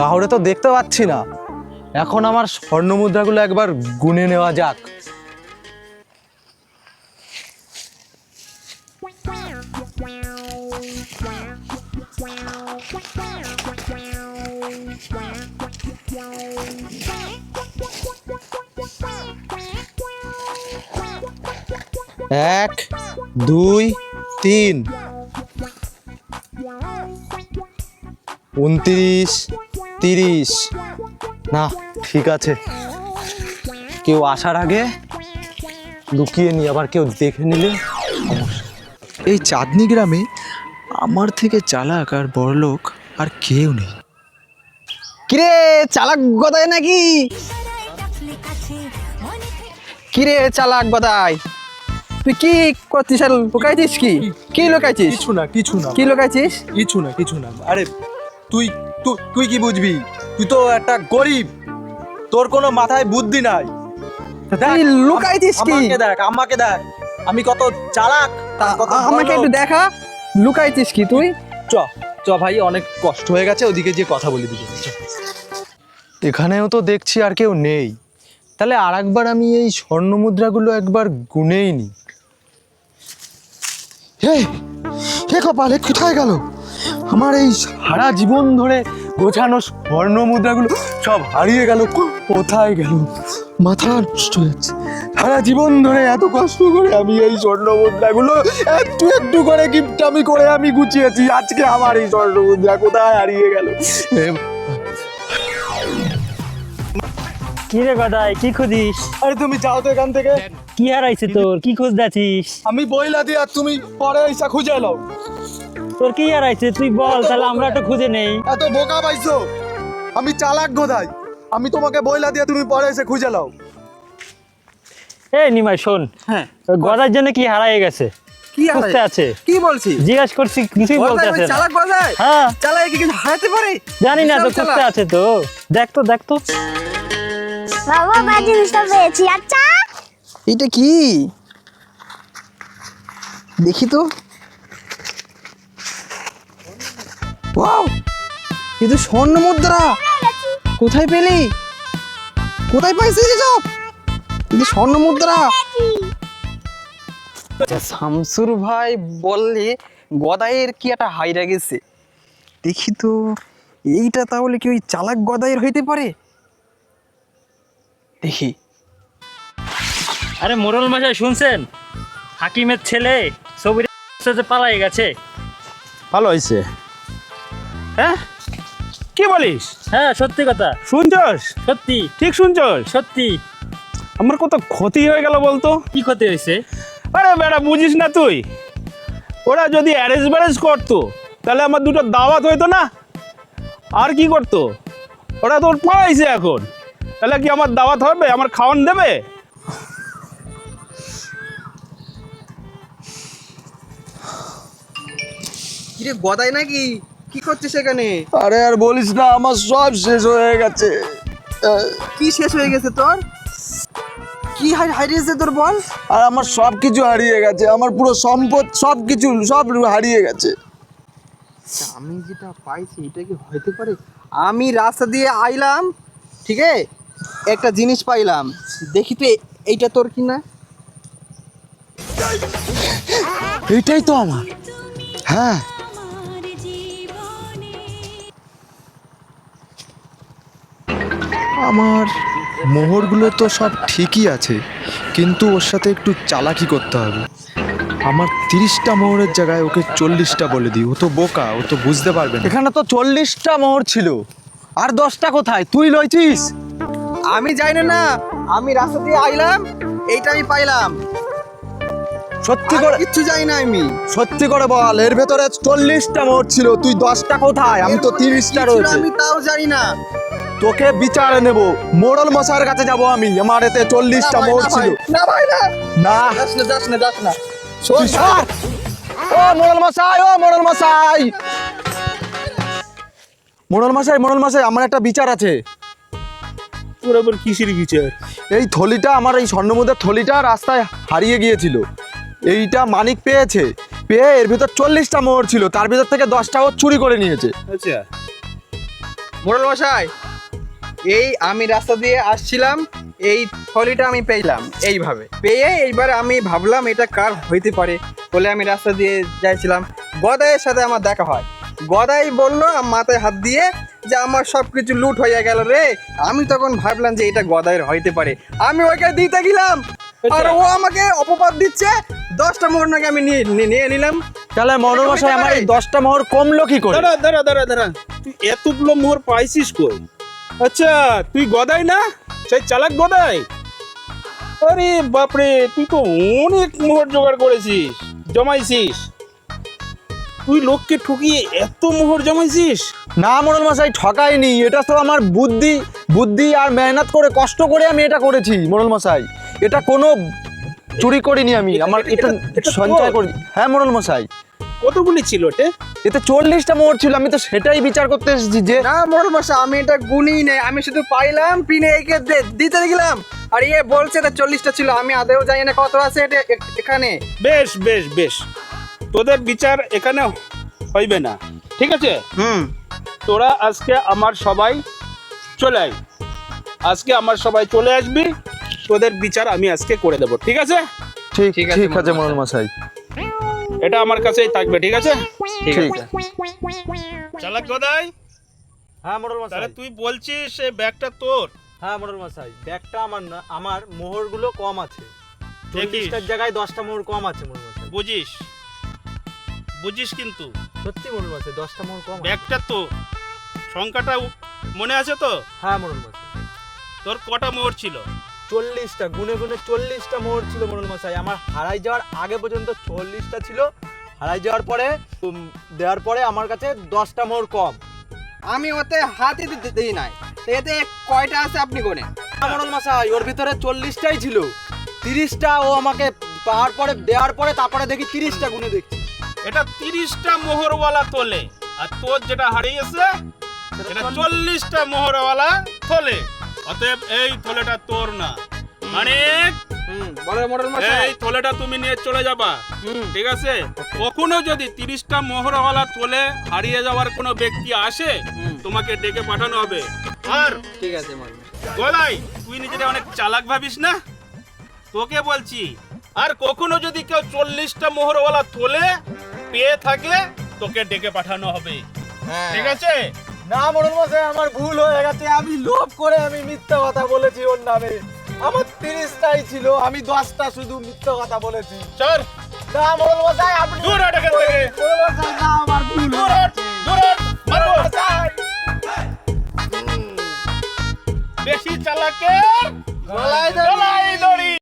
কাউরে তো দেখতে পাচ্ছি না। এখন আমার স্বর্ণ মুদ্রাগুলো একবার গুনে নেওয়া যাক। এক, দুই, তিন। উনত্রিশ তিরিশ। না ঠিক আছে। কেউ আসার আগে লুকিয়ে নি আবার কেউ দেখে নিলে এই চাঁদনি গ্রামে আমার থেকে চালাক আর বড়লোক আর কেউ নেই। কিরে চালাক গদায় নাকি? কিরে চালাক গদাই? তুই কি করছিস আর লুকাইছিস কি? কি লুকাইছিস? কিছু না কিছু না। কি লুকাইছিস? কিছু না কিছু না। আরে তুই তুই কি বুঝবি? তুই তো একটা গরিব। তোর কোনো মাথায় বুদ্ধি নাই। দেখ, তুই লুকাইছিস কি? আমাকে দেখ আমাকে দেখ। আমি কত চালাক আমাকে একটু দেখা লুকাইছিস কি তুই? চ চ ভাই অনেক কষ্ট হয়ে গেছে ওদিকে গিয়ে কথা বলে দিবি। এখানেও তো দেখছি আর কেউ নেই। তাহলে আর একবার আমি এই স্বর্ণ মুদ্রাগুলো একবার গুনেই নি। হে হে কপাল কোথায় গেল? আমার এই সারা জীবন ধরে গোছানো স্বর্ণ মুদ্রাগুলো সব হারিয়ে গেল। কোথায় গেল? মাথা নষ্ট হয়ে যাচ্ছে সারা জীবন ধরে এত কষ্ট করে আমি এই স্বর্ণ মুদ্রাগুলো একটু একটু করে গিফট আমি করে আমি গুছিয়েছি। আজকে আমার এই স্বর্ণ মুদ্রা কোথায় হারিয়ে গেল? কি রে গদাই কি খুঁজিস? আরে তুমি যাও তো এখান থেকে। কি হারাইছে তোর? কি খুঁজতেছিস আমি বইলা দিই আর তুমি পরে এসে খুঁজে নাও। তোর কি আর হারাইছে তুই বল তাহলে আমরা একটু খুঁজে নেই। এত বোকা পাইছো? আমি চালাক গোদাই। আমি তোমাকে বইলা দিয়ে তুমি পরে এসে খুঁজে নাও। এই নিমাই শোন। হ্যাঁ। গদার জন্য কি হারাই গেছে? কি খুঁজতে আছে। কি বলছিস? জিজ্ঞাসা করছি কিছুই বলতে আছে চালাক গদাই? হ্যাঁ। চালাক কি কিছু হারাতে পারে? জানি না তো খুঁজতে আছে তো। দেখ তো দেখ তো। বাবা বা জিনিসটা পেয়েছি। আচ্ছা। এটা কি? দেখি তো। ওয়াও এ তো স্বর্ণ মুদ্রা। কোথায় পেলি? কোথায় পাইছিস এসব এই স্বর্ণ মুদ্রা। আচ্ছা, শামসুর ভাই বললে গদাইয়ের কি একটা হাইরা গেছে। দেখি তো এইটা তাহলে কি ওই চালাক গদাইয়ের হইতে পারে? দেখি। আরে মোরল মশাই শুনছেন? হাকিমের ছেলে সাথে পালাই গেছে। ভালো হয়েছে হ্যাঁ? কি বলিস? হ্যাঁ সত্যি কথা। শুনছস? সত্যি। ঠিক শুনছস? সত্যি। আমার কত ক্ষতি হয়ে গেল বলতো? কি ক্ষতি হয়েছে? আরে বেড়া বুঝিস না তুই। ওরা যদি অ্যারেঞ্জ ম্যারেজ করতো তাহলে আমার দুটো দাওয়াত হইতো না? আর কি করতো? ওরা তোর পড়াইছে এখন। তাহলে কি আমার দাওয়াত হবে? আমার খাওয়ান দেবে? কিরে গদাই নাকি? কি করছিস সেখানে আরে আর বলিস না আমার সব শেষ হয়ে গেছে। কি শেষ হয়ে গেছে তোর? কি হারিয়েছে তোর বল? আর আমার সব কিছু হারিয়ে গেছে আমার পুরো সম্পদ সব কিছু সব হারিয়ে গেছে। আমি যেটা পাইছি এটা কি হইতে পারে? আমি রাস্তা দিয়ে আইলাম ঠিক আছে? একটা জিনিস পাইলাম। দেখি তো এইটা তোর কি না এটাই তো আমার। হ্যাঁ। আমার মোহরগুলো তো সব ঠিকই আছে কিন্তু ওর সাথে একটু চালাকি করতে হবে। আমার তিরিশটা মোহরের জায়গায় ওকে চল্লিশটা বলে দিই ও তো বোকা ও তো বুঝতে পারবে না। এখানে তো চল্লিশটা মোহর ছিল আর দশটা কোথায়? তুই লইছিস? আমি জানি না আমি রাস্তা দিয়ে আইলাম এইটা আমি পাইলাম। সত্যি করে কিচ্ছু জানি না আমি। সত্যি করে বল এর ভেতরে চল্লিশটা মোহর ছিল তুই দশটা কোথায়? আমি তো তিরিশটা রয়েছে। আমি তাও জানি না। তোকে বিচারে নেব। মোড়ল মশাইয়ের কাছে যাব আমি। আমার এতে চল্লিশটা না ছিল। না ভাই না। না। যাস না যাস না যাস না। ও মোড়ল মশাই ও মোড়ল মশাই! মোড়ল মশাই মোড়ল মশাই আমার একটা বিচার আছে। তোর আবার কিসের বিচার? এই থলিটা আমার এই স্বর্ণমুদ্রার থলিটা রাস্তায় হারিয়ে গিয়েছিল। এইটা মানিক পেয়েছে। পেয়ে এর ভিতর চল্লিশটা মোহর ছিল। তার ভিতর থেকে দশটা ও চুরি করে নিয়েছে। আচ্ছা। মোড়ল মশাই এই আমি রাস্তা দিয়ে আসছিলাম এই থলিটা আমি পেলাম এইভাবে। পেয়ে এইবার আমি ভাবলাম এটা কার হইতে পারে বলে আমি রাস্তা দিয়ে যাইছিলাম। গদাইয়ের সাথে আমার দেখা হয়। গদাই বলল মাথায় হাত দিয়ে যে আমার সব কিছু লুট হয়ে গেল রে। আমি তখন ভাবলাম যে এটা গদাইয়ের হইতে পারে। আমি ওইকে দিতে গেলাম। আর ও আমাকে অপবাদ দিচ্ছে। দশটা মোড় নাকি আমি নিয়ে নিয়ে- নিয়ে নিলাম। তাহলে মনোর মশাই আমার এই দশটা মোহর কমলো কি করে? দাঁড়া দাঁড়া দাঁড়া দাঁড়া। তুই এতগুলো মোহর পাইছিস কই? আচ্ছা তুই গদাই না? সেই চালাক গদাই? আরে বাপরে তুই তো অনেক মোহর জোগাড় করেছিস জমাইছিস। তুই লোককে ঠকিয়ে এত মোহর জমাইছিস? না মোড়ল মশাই ঠকাইনি। এটা তো আমার বুদ্ধি বুদ্ধি আর মেহনত করে কষ্ট করে আমি এটা করেছি মোড়ল মশাই। এটা কোনো চুরি করিনি আমি। আমার এটা সঞ্চয়? করি হ্যাঁ মোড়ল মশাই। কতগুলি ছিল ওটে? এতে চল্লিশটা মোহর ছিল আমি তো সেটাই বিচার করতে এসেছি যে না মোড়ল মশাই আমি এটা গুনি নেই। আমি শুধু পাইলাম পিনে একে দে- দিতে গেলাম। আর ইয়ে বলছে এটা চল্লিশটা ছিল আমি আদেও জানি না কত আছে এটা এখানে। বেশ বেশ বেশ। তোদের বিচার এখানে হইবে না। ঠিক আছে? হুম। তোরা আজকে আমার সবাই চলে আয়। আজকে আমার সবাই চলে আসবি তোদের বিচার আমি আজকে করে দেবো। ঠিক আছে? ঠিক ঠিক আছে, ঠিক আছে মোড়ল মোড়ল মশাই। এটা আমার কাছেই থাকবে ঠিক আছে? ঠিক। আছে। চালাক গদাই? হ্যাঁ মোড়ল তাহলে তুই বলছিস এই ব্যাগটা তোর? হ্যাঁ মোড়ল মশাই। ব্যাগটা আমার না আমার মোহরগুলো কম আছে। চল্লিশটার জায়গায় দশটা মোহর কম আছে মোড়ল মশাই। বুঝিস? বুঝিস কিন্তু। সত্যি মোড়ল মশাই দশটা মোহর কম ব্যাগটা তো সংখ্যাটা মনে আছে তো? হ্যাঁ মোড়ল মশাই। তোর কটা মোহর ছিল? চল্লিশটা গুনে গুনে চল্লিশটা মোহর ছিল মোড়ল মশাই। আমার হারাই যাওয়ার আগে পর্যন্ত চল্লিশটা ছিল। হারাই যাওয়ার পরে উম, দেওয়ার পরে আমার কাছে দশটা মোহর কম। আমি ওতে হাতে দিতে দিই নাই। তো এতে কয়টা আছে আপনি কোনে মোড়ল মশাই ওর ভিতরে চল্লিশটাই ছিল। তিরিশটা ও আমাকে পাওয়ার পরে দেওয়ার পরে তারপরে দেখি তিরিশটা গুনে দেখছি। এটা তিরিশটা মোহরওয়ালা তোলে। আর তোর যেটা হারিয়েছে এটা চল্লিশটা মোহরওয়ালা থলে অতএব এই থলেটা তোর না। মানে মোড়ল এই থলেটা তুমি নিয়ে চলে যাবা। হুম। ঠিক আছে? কখনো যদি তিরিশটা মোহরওয়ালা থলে হারিয়ে যাওয়ার কোনো ব্যক্তি আসে তোমাকে ডেকে পাঠানো হবে। আর ঠিক আছে। গলাই তুই নিজেকে অনেক চালাক ভাবিস না? তোকে বলছি আর কখনো যদি কেউ চল্লিশটা মোহরওয়ালা থলে পেয়ে থাকে তোকে ডেকে পাঠানো হবে। হ্যাঁ। ঠিক আছে? না মোড়ল মশাই আমার ভুল হয়ে গেছে। আমি লোভ করে আমি মিথ্যা কথা বলেছি ওর নামে। আমার তিরিশটাই ছিল আমি দশটা শুধু মিথ্যা কথা বলেছি। চল। না মশাই আপনি দূর হট এখান থেকে। আমার ভুল দূর হট দূর হট মারবো মশাই। বেশি চালাকে গলায় গলায়